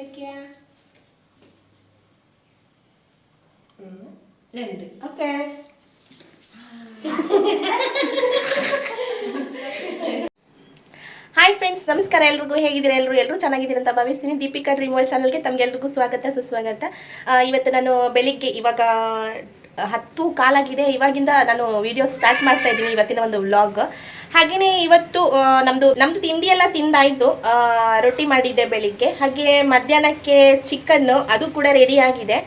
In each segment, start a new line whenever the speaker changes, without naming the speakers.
എന്തൊക്കെയാ രണ്ട്. Okay.
Hi friends ನಮಸ್ಕಾರ ಎಲ್ರಿಗೂ ಹೇಗಿದ್ದೀರಾ? ಎಲ್ಲರೂ ಎಲ್ಲರೂ ಚೆನ್ನಾಗಿದ್ದೀರ ಅಂತ ಭಾವಿಸ್ತೀನಿ. ದೀಪಿಕಾ ಡ್ರೀಮ್ ವರ್ಲ್ಡ್ ಚಾನಲ್ಗೆ ತಮಗೆಲ್ರಿಗೂ ಸ್ವಾಗತ ಸುಸ್ವಾಗತ. ಇವತ್ತು ನಾನು ಬೆಳಿಗ್ಗೆ ಇವಾಗ ಹತ್ತು ಕಾಲಾಗಿದೆ. ಇವಾಗಿಂದ ನಾನು ವಿಡಿಯೋ ಸ್ಟಾರ್ಟ್ ಮಾಡ್ತಾ ಇದ್ದೀನಿ ಇವತ್ತಿನ ಒಂದು ವ್ಲಾಗ್ ಹಾಗೆಯೇ ಇವತ್ತು ನಮ್ಮದು ನಮ್ಮದು ತಿಂಡಿ ಎಲ್ಲ ತಿಂದಾಯಿತು. ರೊಟ್ಟಿ ಮಾಡಿದ್ದೆ ಬೆಳಿಗ್ಗೆ. ಹಾಗೆ ಮಧ್ಯಾಹ್ನಕ್ಕೆ ಚಿಕನ್ನು ಅದು ಕೂಡ ರೆಡಿ ಆಗಿದೆ.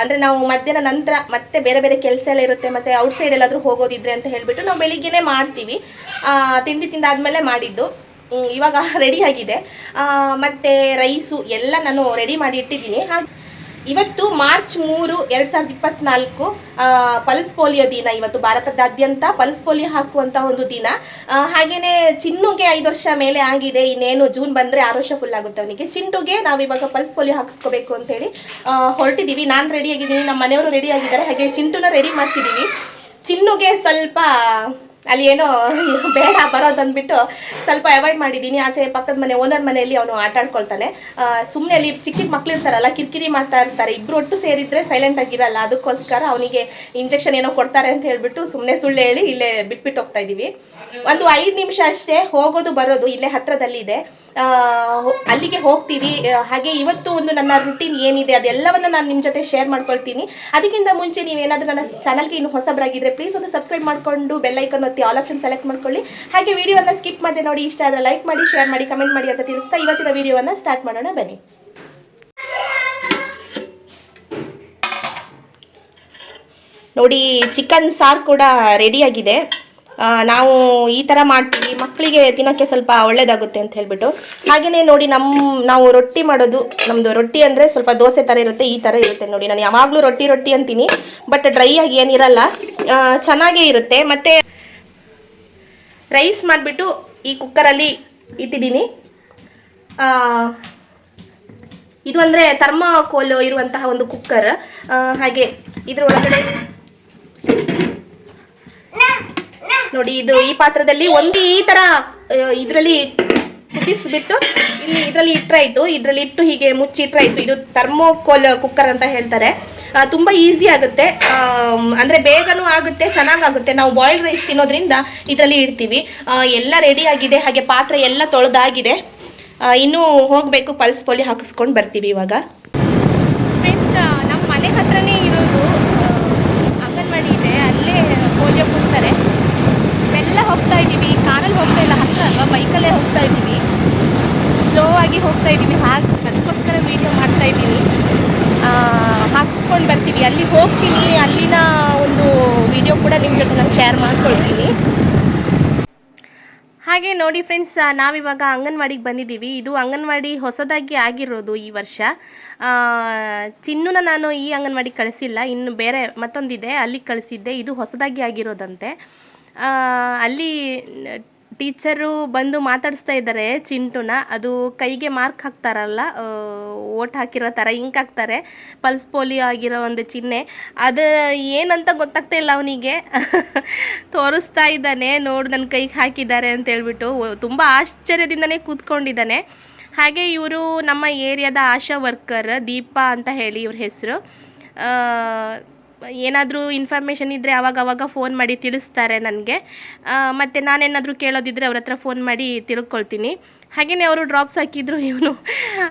ಅಂದ್ರೆ ನಾವು ಮಧ್ಯಾಹ್ನ ನಂತರ ಮತ್ತೆ ಬೇರೆ ಬೇರೆ ಕೆಲಸ ಎಲ್ಲ ಇರುತ್ತೆ. ಮತ್ತೆ ಔಟ್ಸೈಡ್ ಎಲ್ಲಾದರೂ ಹೋಗೋದಿದ್ರೆ ಅಂತ ಹೇಳಿಬಿಟ್ಟು ನಾವು ಬೆಳಿಗ್ಗೆನೆ ಮಾಡ್ತೀವಿ. ತಿಂಡಿ ತಿಂದಾದಮೇಲೆ ಮಾಡಿದ್ದು. ಇವಾಗ ರೆಡಿ ಆಗಿದೆ. ಮತ್ತೆ ರೈಸು ಎಲ್ಲ ನಾನು ರೆಡಿ ಮಾಡಿ ಇಟ್ಟಿದ್ದೀನಿ. ಹಾಗೆ ಇವತ್ತು ಮಾರ್ಚ್ ಮೂರು, ಎರಡ್ ಸಾವಿರದ ಇಪ್ಪತ್ನಾಲ್ಕು ಪಲ್ಸ್ ಪೋಲಿಯೋ ದಿನ. ಇವತ್ತು ಭಾರತದಾದ್ಯಂತ ಪಲ್ಸ್ ಪೋಲಿಯೋ ಹಾಕುವಂತ ಒಂದು ದಿನ. ಹಾಗೇನೆ ಚಿನ್ನುಗೆ ಐದು ವರ್ಷ ಮೇಲೆ ಆಗಿದೆ. ಇನ್ನೇನು ಜೂನ್ ಬಂದ್ರೆ ಆರು ವರ್ಷ ಫುಲ್ ಆಗುತ್ತೆ ಅವನಿಗೆ. ಚಿಂಟುಗೆ ನಾವು ಇವಾಗ ಪಲ್ಸ್ ಪೋಲಿಯೋ ಹಾಕಿಸ್ಕೋಬೇಕು ಅಂತ ಹೇಳಿ ಹೊರಟಿದೀವಿ. ನಾನು ರೆಡಿ ಆಗಿದ್ದೀನಿ. ನಮ್ಮ ಮನೆಯವರು ರೆಡಿ ಆಗಿದ್ದಾರೆ. ಹಾಗೆ ಚಿಂಟುನ ರೆಡಿ ಮಾಡಿಸಿದೀವಿ. ಚಿನ್ನುಗೆ ಸ್ವಲ್ಪ ಅಲ್ಲಿ ಏನೋ ಬೇಡ ಬರೋದಂದ್ಬಿಟ್ಟು ಸ್ವಲ್ಪ ಅವಾಯ್ಡ್ ಮಾಡಿದ್ದೀನಿ. ಆಚೆ ಪಕ್ಕದ ಮನೆ ಓನರ್ ಮನೆಯಲ್ಲಿ ಅವನು ಆಟ ಆಡ್ಕೊಳ್ತಾನೆ. ಸುಮ್ಮನೆ ಅಲ್ಲಿ ಚಿಕ್ಕ ಚಿಕ್ಕ ಮಕ್ಳು ಇರ್ತಾರಲ್ಲ, ಕಿರಿಕಿರಿ ಮಾಡ್ತಾ ಇರ್ತಾರೆ. ಇಬ್ರು ಒಟ್ಟು ಸೇರಿದ್ರೆ ಸೈಲೆಂಟ್ ಆಗಿರಲ್ಲ. ಅದಕ್ಕೋಸ್ಕರ ಅವನಿಗೆ ಇಂಜೆಕ್ಷನ್ ಏನೋ ಕೊಡ್ತಾರೆ ಅಂತ ಹೇಳಿಬಿಟ್ಟು ಸುಮ್ಮನೆ ಸುಳ್ಳು ಹೇಳಿ ಇಲ್ಲೇ ಬಿಟ್ಬಿಟ್ಟು ಹೋಗ್ತಾ ಇದೀವಿ. ಒಂದು ಐದು ನಿಮಿಷ ಅಷ್ಟೇ ಹೋಗೋದು ಬರೋದು ಇಲ್ಲೇ ಹತ್ರದಲ್ಲಿದೆ. ಆ, ಅಲ್ಲಿಗೆ ಹೋಗ್ತೀವಿ. ಹಾಗೆ ಇವತ್ತು ಒಂದು ನನ್ನ ರುಟೀನ್ ಏನಿದೆ ಅದೆಲ್ಲವನ್ನ ನಾನು ನಿಮ್ಮ ಜೊತೆ ಶೇರ್ ಮಾಡ್ಕೊಳ್ತೀನಿ. ಅದಕ್ಕಿಂತ ಮುಂಚೆ ನೀವೇನಾದರೂ ನನ್ನ ಚಾನಲ್ಗೆ ಇನ್ನು ಹೊಸಬರಾಗಿದ್ರೆ ಪ್ಲೀಸ್ ಒಂದು ಸಬ್ಸ್ಕ್ರೈಬ್ ಮಾಡಿಕೊಂಡು ಬೆಲ್ಲೈಕನ್ ಒತ್ತಿ ಆಲ್ ಆಪ್ಷನ್ ಸೆಲೆಕ್ಟ್ ಮಾಡ್ಕೊಳ್ಳಿ. ಹಾಗೆ ವಿಡಿಯೋವನ್ನು ಸ್ಕಿಪ್ ಮಾಡಿದೆ ನೋಡಿ ಇಷ್ಟ ಆದರೆ ಲೈಕ್ ಮಾಡಿ ಶೇರ್ ಮಾಡಿ ಕಮೆಂಟ್ ಮಾಡಿ ಅಂತ ತಿಳಿಸ್ತಾ ಇವತ್ತಿನ ವಿಡಿಯೋವನ್ನು ಸ್ಟಾರ್ಟ್ ಮಾಡೋಣ ಬನ್ನಿ. ನೋಡಿ ಚಿಕನ್ ಸಾರು ಕೂಡ ರೆಡಿಯಾಗಿದೆ ನಾವು ಈ ಥರ ಮಾಡ್ತೀವಿ, ಮಕ್ಕಳಿಗೆ ತಿನ್ನೋಕ್ಕೆ ಸ್ವಲ್ಪ ಒಳ್ಳೇದಾಗುತ್ತೆ ಅಂತ ಹೇಳ್ಬಿಟ್ಟು. ಹಾಗೆಯೇ ನೋಡಿ ನಮ್ಮ ನಾವು ರೊಟ್ಟಿ ಮಾಡೋದು ನಮ್ಮದು ರೊಟ್ಟಿ ಅಂದರೆ ಸ್ವಲ್ಪ ದೋಸೆ ಥರ ಇರುತ್ತೆ, ಈ ಥರ ಇರುತ್ತೆ ನೋಡಿ. ನಾನು ಯಾವಾಗಲೂ ರೊಟ್ಟಿ ರೊಟ್ಟಿ ಅಂತೀನಿ ಬಟ್ ಡ್ರೈ ಆಗಿ ಏನಿರಲ್ಲ ಚೆನ್ನಾಗೇ ಇರುತ್ತೆ. ಮತ್ತು ರೈಸ್ ಮಾಡಿಬಿಟ್ಟು ಈ ಕುಕ್ಕರಲ್ಲಿ ಇಟ್ಟಿದ್ದೀನಿ. ಇದು ಅಂದರೆ ಥರ್ಮಾಕೋಲ್ ಇರುವಂತಹ ಒಂದು ಕುಕ್ಕರ್ ಹಾಗೆ ಇದ್ರ ಒಳಗಡೆ ನೋಡಿ, ಇದು ಈ ಪಾತ್ರದಲ್ಲಿ ಒಂದು ಈ ತರ ಇದರಲ್ಲಿ ಕುದಿಸ್ಬಿಟ್ಟು, ಇಲ್ಲಿ ಇದರಲ್ಲಿ ಇಟ್ಟರಾಯ್ತು ಇದರಲ್ಲಿ ಇಟ್ಟು ಹೀಗೆ ಮುಚ್ಚಿ ಇಟ್ರಾಯ್ತು ಇದು ಥರ್ಮೋಕೋಲ್ ಕುಕ್ಕರ್ ಅಂತ ಹೇಳ್ತಾರೆ. ತುಂಬ ಈಸಿ ಆಗುತ್ತೆ. ಅಂದರೆ ಬೇಗನೂ ಆಗುತ್ತೆ, ಚೆನ್ನಾಗಾಗುತ್ತೆ. ನಾವು ಬಾಯ್ಲ್ಡ್ ರೈಸ್ ತಿನ್ನೋದ್ರಿಂದ ಇದರಲ್ಲಿ ಇಡ್ತೀವಿ. ಎಲ್ಲ ರೆಡಿ ಆಗಿದೆ, ಹಾಗೆ ಪಾತ್ರೆ ಎಲ್ಲ ತೊಳೆದಾಗಿದೆ. ಇನ್ನೂ ಹೋಗಬೇಕು ಪಲ್ಸ್ ಪೋಲಿ ಹಾಕಿಸ್ಕೊಂಡು ಬರ್ತೀವಿ ಇವಾಗ. ಫ್ರೆಂಡ್ಸ್ ನಮ್ಮ ಮನೆ ಹತ್ರನೇ ಇರೋದು ಅಂಗನವಾಡಿ ಇದೆ ಅಲ್ಲೇ ಪೋಲಿಯೋ ಕೊಡ್ತಾರೆ ಮೆಲ್ಲ ಹೋಗ್ತಾ ಇದ್ದೀವಿ. ಕಾರಲ್ಲಿ ಹೋಗ್ತಾ ಇಲ್ಲ, ಹತ್ರ ಅಲ್ವಾ? ಬೈಕಲ್ಲೇ ಹೋಗ್ತಾ ಇದ್ದೀವಿ. ಸ್ಲೋ ಆಗಿ ಹೋಗ್ತಾ ಇದ್ದೀವಿ. ಹಾಗೆ ಅದಕ್ಕೋಸ್ಕರ ವೀಡಿಯೋ ಮಾಡ್ತಾ ಇದ್ದೀನಿ ಹಾಕಿಸ್ಕೊಂಡು ಬರ್ತೀವಿ. ಅಲ್ಲಿ ಹೋಗ್ತೀನಿ. ಅಲ್ಲಿನ ಒಂದು ವಿಡಿಯೋ ಕೂಡ ನಿಮ್ಮ ಜೊತೆ ನಾನು ಶೇರ್ ಮಾಡ್ಕೊಳ್ತೀನಿ. ಹಾಗೆ ನೋಡಿ ಫ್ರೆಂಡ್ಸ್ ನಾವಿವಾಗ ಅಂಗನವಾಡಿಗೆ ಬಂದಿದ್ದೀವಿ. ಇದು ಅಂಗನವಾಡಿ ಹೊಸದಾಗಿ ಆಗಿರೋದು ಈ ವರ್ಷ. ಚಿನ್ನೂನ ನಾನು ಈ ಅಂಗನವಾಡಿಗೆ ಕಳಿಸಿಲ್ಲ. ಇನ್ನು ಬೇರೆ ಮತ್ತೊಂದಿದೆ. ಅಲ್ಲಿಗೆ ಕಳಿಸಿದ್ದೆ. ಇದು ಹೊಸದಾಗಿ ಆಗಿರೋದಂತೆ. ಅಲ್ಲಿ ಟೀಚರು ಬಂದು ಮಾತಾಡಿಸ್ತಾ ಇದ್ದಾರೆ ಚಿಂಟುನ. ಅದು ಕೈಗೆ ಮಾರ್ಕ್ ಹಾಕ್ತಾರಲ್ಲ ಓಟ್ ಹಾಕಿರೋ ಥರ ಇಂಕ್ ಹಾಕ್ತಾರೆ, ಪಲ್ಸ್ ಪೋಲಿಯೋ ಆಗಿರೋ ಒಂದು ಚಿಹ್ನೆ. ಅದು ಏನಂತ ಗೊತ್ತಾಗ್ತಾ ಇಲ್ಲ ಅವನಿಗೆ. ತೋರಿಸ್ತಾ ಇದ್ದಾನೆ, ನೋಡು ನನ್ನ ಕೈಗೆ ಹಾಕಿದ್ದಾರೆ ಅಂತ ಹೇಳ್ಬಿಟ್ಟು ತುಂಬ ಆಶ್ಚರ್ಯದಿಂದನೇ ಕೂತ್ಕೊಂಡಿದ್ದಾನೆ. ಹಾಗೆ ಇವರು ನಮ್ಮ ಏರಿಯಾದ ಆಶಾ ವರ್ಕರ್, ದೀಪಾ ಅಂತ ಹೇಳಿ ಇವ್ರ ಹೆಸರು. ಏನಾದರೂ ಇನ್ಫಾರ್ಮೇಷನ್ ಇದ್ದರೆ ಅವಾಗ ಅವಾಗ ಫೋನ್ ಮಾಡಿ ತಿಳಿಸ್ತಾರೆ ನನಗೆ. ಮತ್ತು ನಾನೇನಾದರೂ ಕೇಳೋದಿದ್ದರೆ ಅವ್ರ ಹತ್ರ ಫೋನ್ ಮಾಡಿ ತಿಳ್ಕೊಳ್ತೀನಿ. ಹಾಗೆಯೇ ಅವರು ಡ್ರಾಪ್ಸ್ ಹಾಕಿದ್ರು ಇವನು.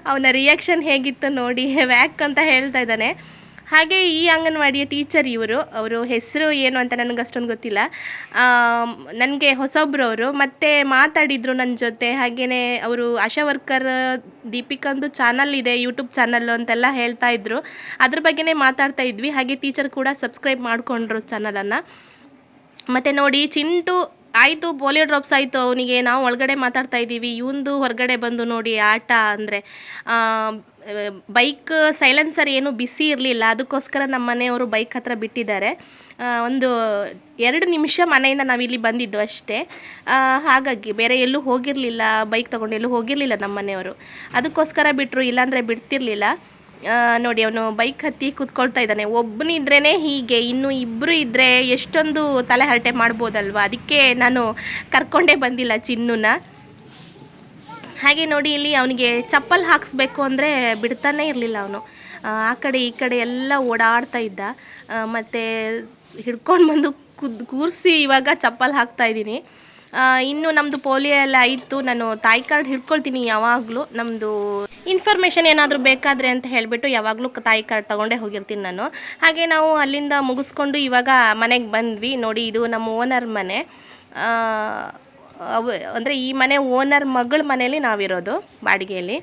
ಅವನ ರಿಯಾಕ್ಷನ್ ಹೇಗಿತ್ತು ನೋಡಿ, ವ್ಯಾಕ್ ಅಂತ ಹೇಳ್ತಾ ಇದ್ದಾನೆ. ಹಾಗೆ ಈ ಅಂಗನವಾಡಿಯ ಟೀಚರ್ ಇವರು. ಅವರು ಹೆಸರು ಏನು ಅಂತ ನನಗೆ ಅಷ್ಟೊಂದು ಗೊತ್ತಿಲ್ಲ ನನಗೆ ಹೊಸೊಬ್ರು ಅವರು ಮತ್ತೆ ಮಾತಾಡಿದರು ನನ್ನ ಜೊತೆ. ಹಾಗೆಯೇ ಅವರು ಆಶಾ ವರ್ಕರ್, ದೀಪಿಕಂದು ಚಾನಲ್ ಇದೆ ಯೂಟ್ಯೂಬ್ ಚಾನಲ್ಲು ಅಂತೆಲ್ಲ ಹೇಳ್ತಾ ಇದ್ರು. ಅದ್ರ ಬಗ್ಗೆನೇ ಮಾತಾಡ್ತಾ ಇದ್ವಿ. ಹಾಗೆ ಟೀಚರ್ ಕೂಡ ಸಬ್ಸ್ಕ್ರೈಬ್ ಮಾಡಿಕೊಂಡ್ರು ಚಾನಲನ್ನು ಮತ್ತು ನೋಡಿ ಚಿಂಟು ಆಯಿತು, ಪೋಲಿಯೋ ಡ್ರಾಪ್ಸ್ ಆಯಿತು. ಅವನಿಗೆ ನಾವು ಒಳಗಡೆ ಮಾತಾಡ್ತಾ ಇದ್ದೀವಿ. ಇವಂದು ಹೊರಗಡೆ ಬಂದು ನೋಡಿ ಆಟ ಅಂದರೆ ಬೈಕ್ ಸೈಲೆನ್ಸರ್ ಏನು ಬಿಸಿ ಇರಲಿಲ್ಲ. ಅದಕ್ಕೋಸ್ಕರ ನಮ್ಮ ಮನೆಯವರು ಬೈಕ್ ಹತ್ರ ಬಿಟ್ಟಿದ್ದಾರೆ. ಒಂದು ಎರಡು ನಿಮಿಷ ಮನೆಯಿಂದ ನಾವಿಲ್ಲಿ ಬಂದಿದ್ದು ಅಷ್ಟೇ. ಹಾಗಾಗಿ ಬೇರೆ ಎಲ್ಲೂ ಹೋಗಿರಲಿಲ್ಲ, ಬೈಕ್ ತೊಗೊಂಡು ಎಲ್ಲೂ ಹೋಗಿರಲಿಲ್ಲ ನಮ್ಮ ಮನೆಯವರು. ಅದಕ್ಕೋಸ್ಕರ ಬಿಟ್ಟರು ಇಲ್ಲಾಂದರೆ ಬಿಡ್ತಿರ್ಲಿಲ್ಲ. ನೋಡಿ, ಅವನು ಬೈಕ್ ಹತ್ತಿ ಕೂತ್ಕೊಳ್ತಾ ಇದ್ದಾನೆ. ಒಬ್ಬನಿದ್ರೇ ಹೀಗೆ, ಇನ್ನು ಇಬ್ಬರು ಇದ್ದರೆ ಎಷ್ಟೊಂದು ತಲೆ ಹರಟೆ ಮಾಡ್ಬೋದಲ್ವಾ? ಅದಕ್ಕೆ ನಾನು ಕರ್ಕೊಂಡೇ ಬಂದಿಲ್ಲ ಚಿನ್ನೂನ. ಹಾಗೆ ನೋಡಿ, ಇಲ್ಲಿ ಅವನಿಗೆ ಚಪ್ಪಲ್ ಹಾಕಿಸ್ಬೇಕು ಅಂದರೆ ಬಿಡ್ತಾನೇ ಇರಲಿಲ್ಲ ಅವನು. ಆ ಕಡೆ ಈ ಕಡೆ ಎಲ್ಲ ಓಡಾಡ್ತಾ ಇದ್ದ. ಮತ್ತು ಹಿಡ್ಕೊಂಡು ಬಂದು ಕುದ್, ಕೂರಿಸಿ ಇವಾಗ ಚಪ್ಪಲ್ ಹಾಕ್ತಾ ಇದ್ದೀನಿ. ಇನ್ನು ನಮ್ಮದು ಪೋಲಿಯೋ ಎಲ್ಲ ಇತ್ತು ನಾನು ತಾಯಿ ಕಾರ್ಡ್ ಹಿಡ್ಕೊಳ್ತೀನಿ ಯಾವಾಗಲೂ. ನಮ್ಮದು ಇನ್ಫಾರ್ಮೇಷನ್ ಏನಾದರೂ ಬೇಕಾದರೆ ಅಂತ ಹೇಳಿಬಿಟ್ಟು ಯಾವಾಗಲೂ ತಾಯಿ ಕಾರ್ಡ್ ತೊಗೊಂಡೇ ಹೋಗಿರ್ತೀನಿ ನಾನು. ಹಾಗೆ ನಾವು ಅಲ್ಲಿಂದ ಮುಗಿಸ್ಕೊಂಡು ಇವಾಗ ಮನೆಗೆ ಬಂದ್ವಿ. ನೋಡಿ, ಇದು ನಮ್ಮ ಓನರ್ ಮನೆ. ಅಂದ್ರೆ ಈ ಮನೆ ಓನರ್ ಮಗಳ ಮನೇಲಿ ನಾವಿರೋದು ಬಾಡಿಗೆಯಲ್ಲಿ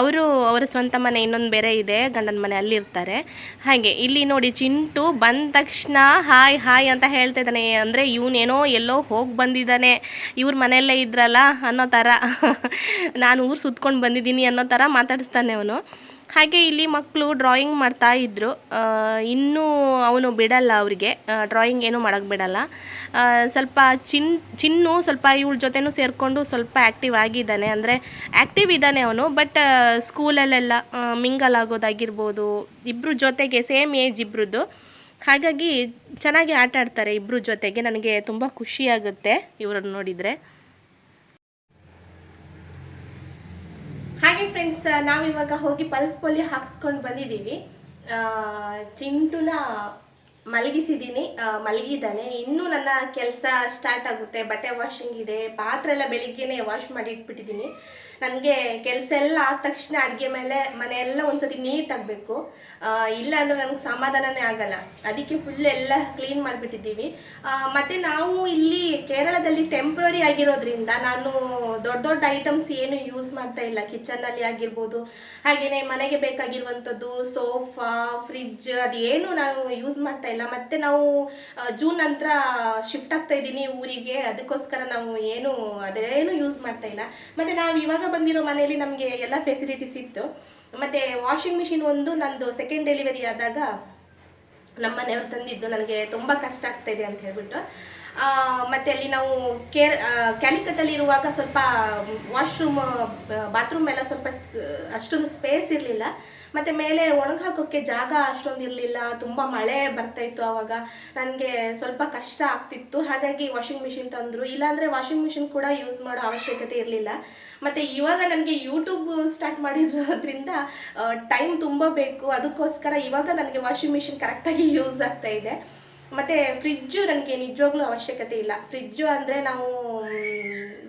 ಅವರು ಅವರ ಸ್ವಂತ ಮನೆ ಇನ್ನೊಂದು ಬೇರೆ ಇದೆ, ಗಂಡನ ಮನೆ ಅಲ್ಲಿರ್ತಾರೆ ಹಾಗೆ ಇಲ್ಲಿ ನೋಡಿ ಚಿಂಟು ಬಂದ ತಕ್ಷಣ, ಹಾಯ್ ಹಾಯ್ ಅಂತ ಹೇಳ್ತಾ ಇದ್ದಾನೆ. ಅಂದರೆ ಇವನೇನೋ ಎಲ್ಲೋ ಹೋಗಿ ಬಂದಿದ್ದಾನೆ. ಇವ್ರ ಮನೆಯಲ್ಲೇ ಇದ್ರಲ್ಲ ಅನ್ನೋ ಥರ ನಾನು ಊರು ಸುತ್ಕೊಂಡು ಬಂದಿದ್ದೀನಿ ಅನ್ನೋ ಥರ ಮಾತಾಡಿಸ್ತಾನೆ ಅವನು. ಹಾಗೆ ಇಲ್ಲಿ ಮಕ್ಕಳು ಡ್ರಾಯಿಂಗ್ ಮಾಡ್ತಾ ಇದ್ದರು ಇನ್ನೂ ಅವನು ಬಿಡಲ್ಲ ಅವರಿಗೆ. ಡ್ರಾಯಿಂಗ್ ಏನೂ ಮಾಡೋಕ್ಕೆ ಬಿಡಲ್ಲ. ಸ್ವಲ್ಪ ಚಿನ್, ಚಿನ್ನು ಸ್ವಲ್ಪ ಇವಳ ಜೊತೆನೂ ಸೇರಿಕೊಂಡು ಸ್ವಲ್ಪ ಆ್ಯಕ್ಟಿವ್ ಆಗಿದ್ದಾನೆ. ಅಂದರೆ ಆ್ಯಕ್ಟಿವ್ ಇದ್ದಾನೆ ಅವನು ಬಟ್ ಸ್ಕೂಲಲ್ಲೆಲ್ಲ ಮಿಂಗಲ್ ಆಗೋದಾಗಿರ್ಬೋದು. ಇಬ್ಬರು ಜೊತೆಗೆ ಸೇಮ್ ಏಜ್ ಇಬ್ಬರದ್ದು ಹಾಗಾಗಿ ಚೆನ್ನಾಗಿ ಆಟ ಆಡ್ತಾರೆ ಇಬ್ಬರು ಜೊತೆಗೆ. ನನಗೆ ತುಂಬ ಖುಷಿಯಾಗುತ್ತೆ ಇವ್ರನ್ನ ನೋಡಿದರೆ. ಹಾಗೆ ಫ್ರೆಂಡ್ಸ್ ನಾವಿವಾಗ ಹೋಗಿ ಪಲ್ಸ್ ಪೋಲಿಯೋ ಹಾಕ್ಸ್ಕೊಂಡು ಬಂದಿದ್ದೀವಿ. ಚಿಂಟುನ ಮಲಗಿಸಿದ್ದೀನಿ ಮಲಗಿದ್ದಾನೆ. ಇನ್ನೂ ನನ್ನ ಕೆಲಸ ಸ್ಟಾರ್ಟ್ ಆಗುತ್ತೆ. ಬಟ್ಟೆ ವಾಷಿಂಗ್ ಇದೆ. ಪಾತ್ರೆ ಎಲ್ಲ ಬೆಳಿಗ್ಗೆನೆ ವಾಶ್ ಮಾಡಿ ಇಟ್ಬಿಟ್ಟಿದ್ದೀನಿ. ನನಗೆ ಕೆಲಸ ಎಲ್ಲ ಆದ ತಕ್ಷಣ ಅಡುಗೆ ಮೇಲೆ ಮನೆಯೆಲ್ಲ ಒಂದ್ಸತಿ ನೀಟ್ ಆಗಬೇಕು. ಇಲ್ಲ ಅಂದರೆ ನನಗೆ ಸಮಾಧಾನನೇ ಆಗಲ್ಲ. ಅದಕ್ಕೆ ಫುಲ್ ಎಲ್ಲ ಕ್ಲೀನ್ ಮಾಡಿಬಿಟ್ಟಿದ್ದೀವಿ. ಮತ್ತು ನಾವು ಇಲ್ಲಿ ಕೇರಳದಲ್ಲಿ ಟೆಂಪ್ರರಿ ಆಗಿರೋದ್ರಿಂದ ನಾನು ದೊಡ್ಡ ದೊಡ್ಡ ಐಟಮ್ಸ್ ಏನು ಯೂಸ್ ಮಾಡ್ತಾ ಇಲ್ಲ. ಕಿಚನಲ್ಲಿ ಆಗಿರ್ಬೋದು ಹಾಗೆಯೇ ಮನೆಗೆ ಬೇಕಾಗಿರುವಂಥದ್ದು ಸೋಫಾ ಫ್ರಿಜ್ ಅದೇನು ನಾನು ಯೂಸ್ ಮಾಡ್ತಾ ಮತ್ತು ನಾವು ಜೂನ್ ನಂತರ ಶಿಫ್ಟ್ ಆಗ್ತಾ ಇದ್ದೀನಿ ಊರಿಗೆ. ಅದಕ್ಕೋಸ್ಕರ ನಾವು ಏನು, ಅದೇನು ಯೂಸ್ ಮಾಡ್ತಾ ಇಲ್ಲ. ಮತ್ತೆ ನಾವು ಇವಾಗ ಬಂದಿರೋ ಮನೆಯಲ್ಲಿ ನಮಗೆ ಎಲ್ಲ ಫೆಸಿಲಿಟೀಸ್ ಇತ್ತು. ಮತ್ತೆ ವಾಷಿಂಗ್ ಮಿಷಿನ್ ಒಂದು, ನಂದು ಸೆಕೆಂಡ್ ಡೆಲಿವರಿ ಆದಾಗ ನಮ್ಮ ಮನೆಯವ್ರು ತಂದಿದ್ದು. ನನಗೆ ತುಂಬ ಕಷ್ಟ ಆಗ್ತಾ ಇದೆ ಅಂತ ಹೇಳ್ಬಿಟ್ಟು. ಮತ್ತೆ ಅಲ್ಲಿ ನಾವು ಕೇರ್ ಕ್ಯಾಲಿಕಟ್ಟಲ್ಲಿ ಇರುವಾಗ ಸ್ವಲ್ಪ ವಾಶ್ರೂಮ್ ಬಾತ್ರೂಮ್ ಎಲ್ಲ ಸ್ವಲ್ಪ ಅಷ್ಟೊಂದು ಸ್ಪೇಸ್ ಇರಲಿಲ್ಲ. ಮತ್ತು ಮೇಲೆ ಒಣಗಿ ಹಾಕೋಕ್ಕೆ ಜಾಗ ಅಷ್ಟೊಂದು ಇರಲಿಲ್ಲ, ತುಂಬ ಮಳೆ ಬರ್ತಾ ಇತ್ತು ಆವಾಗ ನನಗೆ ಸ್ವಲ್ಪ ಕಷ್ಟ ಆಗ್ತಿತ್ತು. ಹಾಗಾಗಿ ವಾಷಿಂಗ್ ಮಿಷಿನ್ ತಂದರು. ಇಲ್ಲಾಂದರೆ ವಾಷಿಂಗ್ ಮಿಷಿನ್ ಕೂಡ ಯೂಸ್ ಮಾಡೋ ಅವಶ್ಯಕತೆ ಇರಲಿಲ್ಲ. ಮತ್ತು ಇವಾಗ ನನಗೆ ಯೂಟ್ಯೂಬ್ ಸ್ಟಾರ್ಟ್ ಮಾಡಿರೋದ್ರಿಂದ ಟೈಮ್ ತುಂಬ ಬೇಕು. ಅದಕ್ಕೋಸ್ಕರ ಇವಾಗ ನನಗೆ ವಾಷಿಂಗ್ ಮಿಷಿನ್ ಕರೆಕ್ಟಾಗಿ ಯೂಸ್ ಆಗ್ತಾ ಇದೆ. ಮತ್ತು ಫ್ರಿಜ್ಜು ನನಗೆ ನಿಜವಾಗ್ಲೂ ಅವಶ್ಯಕತೆ ಇಲ್ಲ. ಫ್ರಿಜ್ಜು ಅಂದರೆ ನಾವು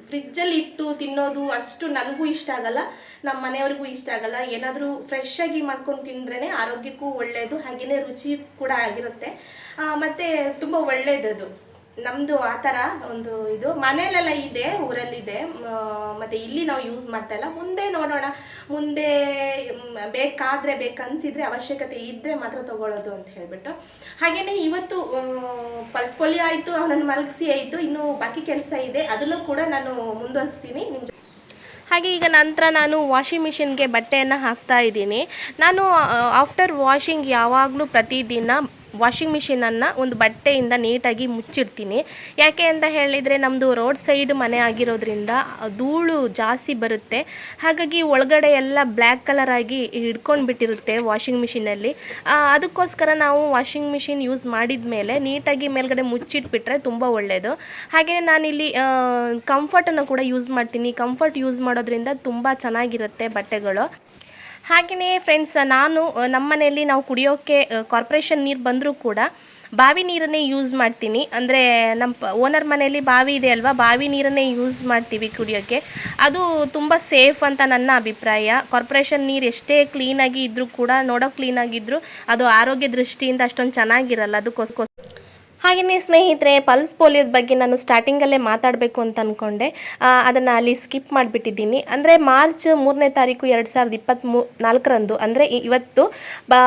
ಫ್ರಿಜ್ಜಲ್ಲಿ ಇಟ್ಟು ತಿನ್ನೋದು ಅಷ್ಟು ನನಗೂ ಇಷ್ಟ ಆಗಲ್ಲ, ನಮ್ಮ ಮನೆಯವ್ರಿಗೂ ಇಷ್ಟ ಆಗಲ್ಲ. ಏನಾದರೂ ಫ್ರೆಶ್ ಆಗಿ ಮಾಡ್ಕೊಂಡು ತಿಂದ್ರೇ ಆರೋಗ್ಯಕ್ಕೂ ಒಳ್ಳೆಯದು ಹಾಗೆಯೇ ರುಚಿ ಕೂಡ ಆಗಿರುತ್ತೆ. ಮತ್ತು ತುಂಬ ಒಳ್ಳೆಯದದು ನಮ್ಮದು ಆ ಥರ ಒಂದು ಇದು ಮನೇಲೆಲ್ಲ ಇದೆ, ಊರಲ್ಲಿದೆ. ಮತ್ತು ಇಲ್ಲಿ ನಾವು ಯೂಸ್ ಮಾಡ್ತಾ ಇಲ್ಲ. ಮುಂದೆ ನೋಡೋಣ. ಮುಂದೆ ಬೇಕಾದ್ರೆ ಬೇಕನ್ಸಿದ್ರೆ ಅವಶ್ಯಕತೆ ಇದ್ದರೆ ಮಾತ್ರ ತಗೊಳ್ಳೋದು ಅಂತ ಹೇಳಿಬಿಟ್ಟು. ಹಾಗೆಯೇ ಇವತ್ತು ಪಲ್ಸ್ ಪೊಲಿ ಆಯಿತು, ಅವನನ್ನು ಮಲಗಿಸಿ ಆಯಿತು ಇನ್ನು ಬಾಕಿ ಕೆಲಸ ಇದೆ. ಅದನ್ನು ಕೂಡ ನಾನು ಮುಂದುವರಿಸ್ತೀನಿ. ನಿಮ್ಮ ಹಾಗೆ ಈಗ ನಂತರ ನಾನು ವಾಷಿಂಗ್ ಮಿಷಿನ್ಗೆ ಬಟ್ಟೆಯನ್ನು ಹಾಕ್ತಾ ಇದ್ದೀನಿ. ನಾನು ಆಫ್ಟರ್ ವಾಷಿಂಗ್ ಯಾವಾಗಲೂ ಪ್ರತಿದಿನ ವಾಷಿಂಗ್ ಮಿಷಿನನ್ನು ಒಂದು ಬಟ್ಟೆಯಿಂದ ನೀಟಾಗಿ ಮುಚ್ಚಿಡ್ತೀನಿ. ಯಾಕೆ ಅಂತ ಹೇಳಿದರೆ ನಮ್ಮದು ರೋಡ್ ಸೈಡ್ ಮನೆ ಆಗಿರೋದ್ರಿಂದ ಧೂಳು ಜಾಸ್ತಿ ಬರುತ್ತೆ. ಹಾಗಾಗಿ ಒಳಗಡೆ ಎಲ್ಲ ಬ್ಲ್ಯಾಕ್ ಕಲರ್ ಆಗಿ ಹಿಡ್ಕೊಂಡು ಬಿಟ್ಟಿರುತ್ತೆ ವಾಷಿಂಗ್ ಮಿಷಿನಲ್ಲಿ ಅದಕ್ಕೋಸ್ಕರ ನಾವು ವಾಷಿಂಗ್ ಮಿಷಿನ್ ಯೂಸ್ ಮಾಡಿದ ಮೇಲೆ ನೀಟಾಗಿ ಮೇಲ್ಗಡೆ ಮುಚ್ಚಿಟ್ಬಿಟ್ರೆ ತುಂಬ ಒಳ್ಳೆಯದು ಹಾಗೆಯೇ ನಾನಿಲ್ಲಿ ಕಂಫರ್ಟನ್ನು ಕೂಡ ಯೂಸ್ ಮಾಡ್ತೀನಿ. ಕಂಫರ್ಟ್ ಯೂಸ್ ಮಾಡೋದ್ರಿಂದ ತುಂಬ ಚೆನ್ನಾಗಿರುತ್ತೆ ಬಟ್ಟೆಗಳು. ಹಾಗೆಯೇ ಫ್ರೆಂಡ್ಸ್ ನಾನು ನಮ್ಮ ಮನೆಯಲ್ಲಿ ನಾವು ಕುಡಿಯೋಕ್ಕೆ ಕಾರ್ಪೊರೇಷನ್ ನೀರು ಬಂದರೂ ಕೂಡ ಬಾವಿ ನೀರನ್ನೇ ಯೂಸ್ ಮಾಡ್ತೀನಿ. ಅಂದರೆ ನಮ್ಮ ಓನರ್ ಮನೆಯಲ್ಲಿ ಬಾವಿ ಇದೆ ಅಲ್ವಾ, ಬಾವಿ ನೀರನ್ನೇ ಯೂಸ್ ಮಾಡ್ತೀವಿ ಕುಡಿಯೋಕ್ಕೆ ಅದು ತುಂಬ ಸೇಫ್ ಅಂತ ನನ್ನ ಅಭಿಪ್ರಾಯ. ಕಾರ್ಪೊರೇಷನ್ ನೀರು ಎಷ್ಟೇ ಕ್ಲೀನಾಗಿ ಇದ್ದರೂ ಕೂಡ ನೋಡೋಕೆ ಕ್ಲೀನಾಗಿದ್ದರೂ ಅದು ಆರೋಗ್ಯ ದೃಷ್ಟಿಯಿಂದ ಅಷ್ಟೊಂದು ಚೆನ್ನಾಗಿರಲ್ಲ. ಅದಕ್ಕೋಸ್ಕರ ಹಾಗೆಯೇ ಸ್ನೇಹಿತರೆ, ಪಲ್ಸ್ ಪೋಲಿಯೋದ ಬಗ್ಗೆ ನಾನು ಸ್ಟಾರ್ಟಿಂಗಲ್ಲೇ ಮಾತಾಡಬೇಕು ಅಂತ ಅಂದ್ಕೊಂಡೆ ಅದನ್ನು ಅಲ್ಲಿ ಸ್ಕಿಪ್ ಮಾಡಿಬಿಟ್ಟಿದ್ದೀನಿ. ಅಂದರೆ ಮಾರ್ಚ್ ಮೂರನೇ ತಾರೀಕು ಎರಡು ಸಾವಿರದ ಇಪ್ಪತ್ತ್ಮೂ ನಾಲ್ಕರಂದು ಅಂದರೆ ಇವತ್ತು, ಬಾ,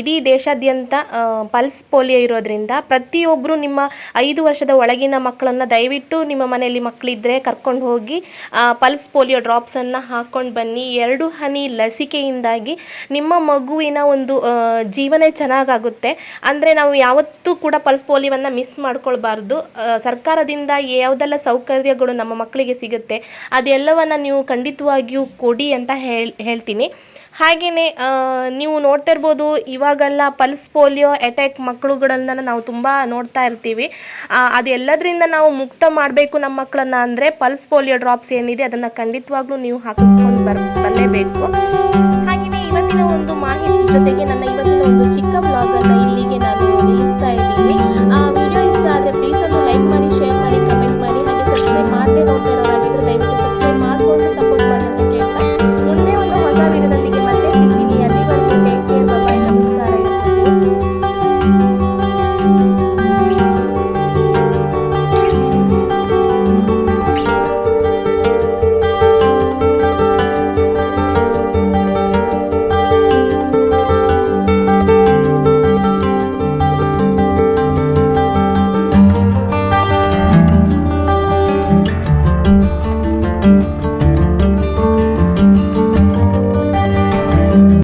ಇಡೀ ದೇಶಾದ್ಯಂತ ಪಲ್ಸ್ ಪೋಲಿಯೋ ಇರೋದ್ರಿಂದ ಪ್ರತಿಯೊಬ್ಬರು ನಿಮ್ಮ ಐದು ವರ್ಷದ ಒಳಗಿನ ಮಕ್ಕಳನ್ನು ದಯವಿಟ್ಟು ನಿಮ್ಮ ಮನೆಯಲ್ಲಿ ಮಕ್ಕಳಿದ್ದರೆ ಕರ್ಕೊಂಡು ಹೋಗಿ ಪಲ್ಸ್ ಪೋಲಿಯೋ ಡ್ರಾಪ್ಸನ್ನು ಹಾಕ್ಕೊಂಡು ಬನ್ನಿ. ಎರಡು ಹನಿ ಲಸಿಕೆಯಿಂದಾಗಿ ನಿಮ್ಮ ಮಗುವಿನ ಒಂದು ಜೀವನ ಚೆನ್ನಾಗಾಗುತ್ತೆ. ಅಂದರೆ ನಾವು ಯಾವತ್ತೂ ಕೂಡ ಪಲ್ಸ್ ಪೋಲಿಯೋವನ್ನು ಮಿಸ್ ಮಾಡ್ಕೊಳ್ಬಾರ್ದು. ಸರ್ಕಾರದಿಂದ ಯಾವುದೆಲ್ಲ ಸೌಕರ್ಯಗಳು ನಮ್ಮ ಮಕ್ಕಳಿಗೆ ಸಿಗುತ್ತೆ ಅದೆಲ್ಲವನ್ನು ನೀವು ಖಂಡಿತವಾಗಿಯೂ ಕೊಡಿ ಅಂತ ಹೇಳ್, ಹೇಳ್ತೀನಿ. ಹಾಗೆಯೇ ನೀವು ನೋಡ್ತಾ ಇರ್ಬೋದು, ಇವಾಗೆಲ್ಲ ಪಲ್ಸ್ ಪೋಲಿಯೋ, ಅಟ್ಯಾಕ್ ಮಕ್ಕಳುಗಳನ್ನ ನಾವು ತುಂಬ ನೋಡ್ತಾ ಇರ್ತೀವಿ. ಅದೆಲ್ಲದರಿಂದ ನಾವು ಮುಕ್ತ ಮಾಡಬೇಕು ನಮ್ಮ ಮಕ್ಕಳನ್ನು ಅಂದರೆ ಪಲ್ಸ್ ಪೋಲಿಯೋ ಡ್ರಾಪ್ಸ್ ಏನಿದೆ ಅದನ್ನು ಖಂಡಿತವಾಗ್ಲೂ ನೀವು ಹಾಕಿಸ್ಕೊಂಡು ಬರ್, ಬರಲೇಬೇಕು. ಹಾಗೆಯೇ ಇವತ್ತಿನ ಒಂದು ಮಾಹಿತಿ ಜೊತೆಗೆ ನನ್ನ ಇವತ್ತಿನ ಒಂದು ಚಿಕ್ಕ ಬ್ಲಾಗನ್ನು ಇಲ್ಲಿಗೆ ನಾನು ನಿಲ್ಲಿಸ್ತಾ ಇದ್ದೀನಿ.